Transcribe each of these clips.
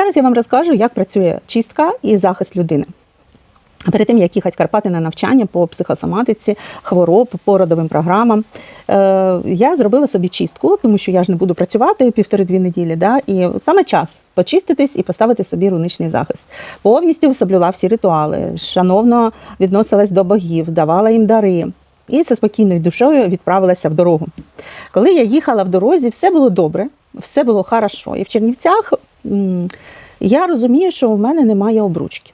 Зараз я вам розкажу, як працює чистка і захист людини. Перед тим, як їхати Карпати на навчання по психосоматиці, хвороб, по родовим програмам, е, я зробила собі чистку, тому що я ж не буду працювати півтори-дві неділі. Да? І саме час почиститись і поставити собі руничний захист. Повністю соблюла всі ритуали, шановно відносилась до богів, давала їм дари. І зі спокійною душою відправилася в дорогу. Коли я їхала в дорозі, все було добре, все було хорошо. І в Чернівцях я розумію, що в мене немає обручки.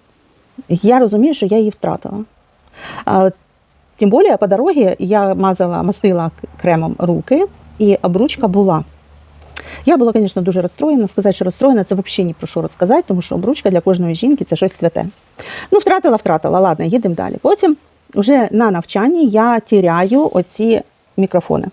Я розумію, що я її втратила. Тим більше по дорозі я мазала, мастила кремом руки, і обручка була. Я була, звісно, дуже розстроєна. Сказати, що розстроєна, це взагалі ні про що розказати, тому що обручка для кожної жінки це щось святе. Ну, втратила, втратила. Ладно, їдемо далі. Потім, вже на навчанні, я тіряю оці мікрофони.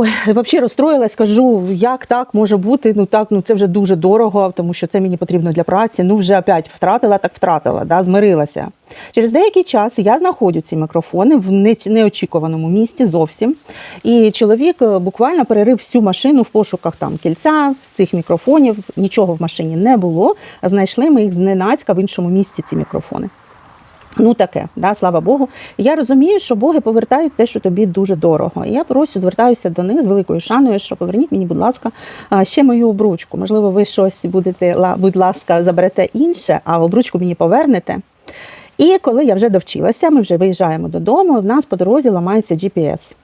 Ой, взагалі розстроїлась, кажу, як так може бути? Ну так, ну це вже дуже дорого, тому що це мені потрібно для праці. Ну вже опять втратила, так втратила, да, змирилася. Через деякий час я знаходжу ці мікрофони в не- неочікуваному місці зовсім. І чоловік е, буквально перерив всю машину в пошуках там кільця, цих мікрофонів. Нічого в машині не було. Знайшли ми їх зненацька в іншому місці. Ці мікрофони. Ну таке, да, слава Богу. Я розумію, що боги повертають те, що тобі дуже дорого. І я просю, звертаюся до них з великою шаною, що поверніть мені, будь ласка, ще мою обручку. Можливо, ви щось будете, будь ласка, заберете інше, а обручку мені повернете. І коли я вже довчилася, ми вже виїжджаємо додому. В нас по дорозі ламається GPS.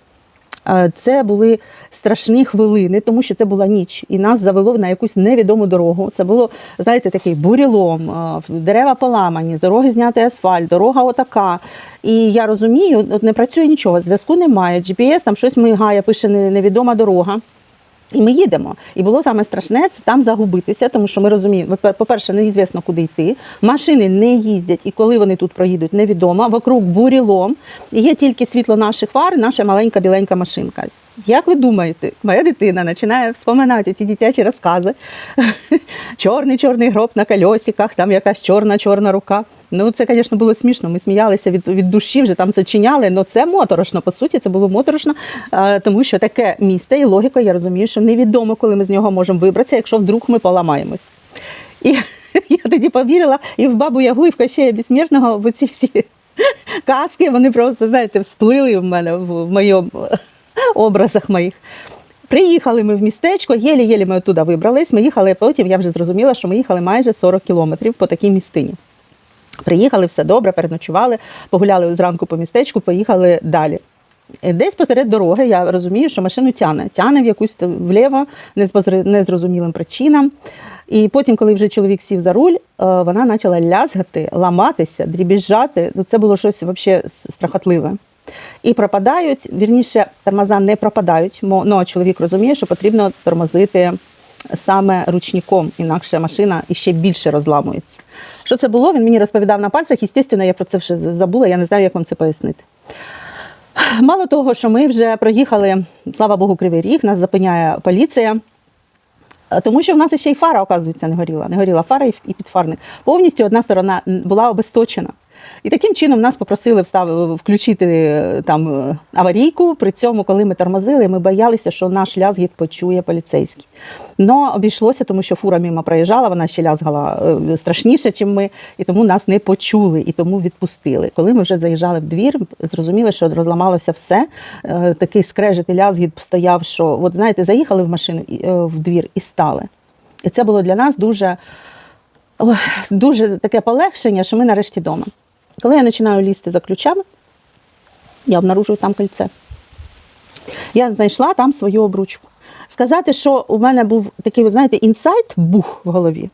Це були страшні хвилини, тому що це була ніч, і нас завело на якусь невідому дорогу. Це було, знаєте, такий бурілом, дерева поламані, з дороги знятий асфальт, дорога отака. І я розумію, от не працює нічого, зв'язку немає. GPS там щось мигає, пише невідома дорога. І ми їдемо. І було саме страшне це там загубитися, тому що ми розуміємо, по- по-перше, неізвісно, куди йти. Машини не їздять, і коли вони тут проїдуть, невідомо. Вокруг бурілом. І є тільки світло наших фар, наша маленька біленька машинка. Як ви думаєте, моя дитина починає вспоминати ті дитячі розкази. Чорний чорний гроб на кольосиках, там якась чорна чорна рука. Ну, це, звісно, було смішно. Ми сміялися від, від душі, вже там зачиняли, але це моторошно. По суті, це було моторошно, тому що таке місце і логіка, я розумію, що невідомо, коли ми з нього можемо вибратися, якщо вдруг ми поламаємось. І я тоді повірила і в бабу Ягу, і в Кощея Безсмертного, бо ці всі казки, вони просто, знаєте, всплили в мене в в моєму образах моїх. Приїхали ми в містечко, єлі-єлі ми оттуда вибрались. Ми їхали, потім я вже зрозуміла, що ми їхали майже 40 кілометрів по такій містині. Приїхали, все добре, переночували, погуляли зранку по містечку, поїхали далі. Десь посеред дороги я розумію, що машину тяне, тяне в якусь вліво, незрозумілим причинам. І потім, коли вже чоловік сів за руль, е, вона почала лязгати, ламатися, дрібіжати. Ну, це було щось взагалі страхотливе. І пропадають, вірніше, тормоза не пропадають, ну, чоловік розуміє, що потрібно тормозити саме ручником, інакше машина іще більше розламується. Що це було? Він мені розповідав на пальцях, і, звісно, я про це вже забула, я не знаю, як вам це пояснити. Мало того, що ми вже проїхали, слава Богу, Кривий Ріг, нас зупиняє поліція. Тому що в нас ще й фара, оказується, не горіла. Не горіла фара і підфарник. Повністю одна сторона була обесточена. І таким чином нас попросили включити е, там е, аварійку. При цьому, коли ми тормозили, ми боялися, що наш лязгіт почує поліцейський. Но обійшлося, тому що фура мимо проїжджала, вона ще лязгала е, страшніше, ніж ми, і тому нас не почули, і тому відпустили. Коли ми вже заїжджали в двір, зрозуміли, що розламалося все. Такий скрежет і лязгіт стояв, що от знаєте, заїхали в машину в двір і стали. І це було для нас дуже, дуже таке полегшення, що ми нарешті вдома. Коли я починаю лізти за ключами, я обнаружую там кольце. Я знайшла там свою обручку. Сказати, що у мене був такий, ви знаєте, інсайт, бух в голові.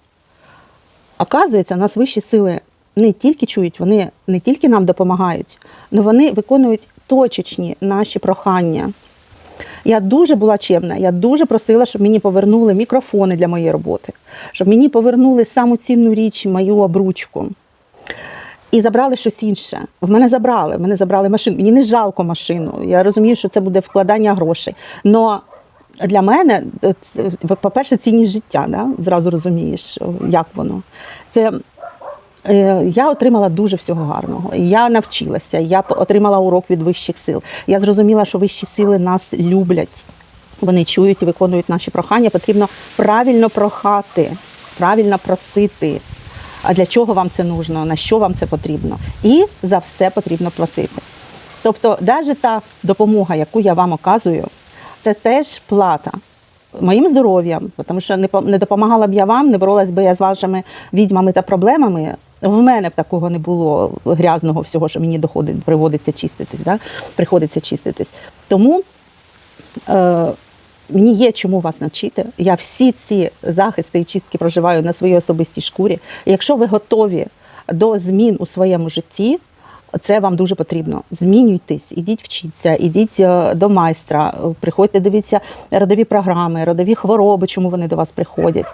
Оказується, нас вищі сили не тільки чують, вони не тільки нам допомагають, але вони виконують точечні наші прохання. Я дуже була чемна, я дуже просила, щоб мені повернули мікрофони для моєї роботи, щоб мені повернули саму цінну річ, мою обручку. І забрали щось інше. В мене забрали. В мене забрали машину. Мені не жалко машину. Я розумію, що це буде вкладання грошей. Но для мене, е, це, по-перше, цінність життя, да? зразу розумієш, як воно. Це е, я отримала дуже всього гарного. Я навчилася, я отримала урок від вищих сил. Я зрозуміла, що вищі сили нас люблять. вони чують і виконують наші прохання. Потрібно правильно прохати, правильно просити. А для чого вам це нужно, на що вам це потрібно? І за все потрібно платити. Тобто, навіть та допомога, яку я вам оказую, це теж плата моїм здоров'ям, тому що не допомагала б я вам, не боролась би я з вашими відьмами та проблемами. В мене б такого не було грязного всього, що мені доходить, приводиться чиститись, да? приходиться чиститись. Тому е, мені є чому вас навчити. Я всі ці захисти і чистки проживаю на своїй особистій шкурі. Якщо ви готові до змін у своєму житті, це вам дуже потрібно. Змінюйтесь, ідіть вчіться, ідіть е, до майстра, е, приходьте, дивіться родові програми, родові хвороби, чому вони до вас приходять.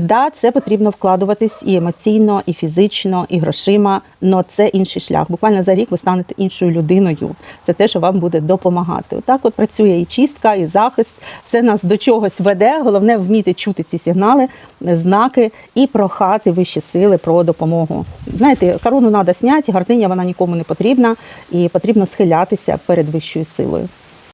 Да, це потрібно вкладуватись і емоційно, і фізично, і грошима, але це інший шлях. Буквально за рік ви станете іншою людиною. Це те, що вам буде допомагати. Отак от працює і чистка, і захист. Все нас до чогось веде. Головне вміти чути ці сигнали, знаки і прохати вищі сили про допомогу. Знаєте, корону треба зняти, гардиня вона нікому не потрібна, і потрібно схилятися перед вищою силою.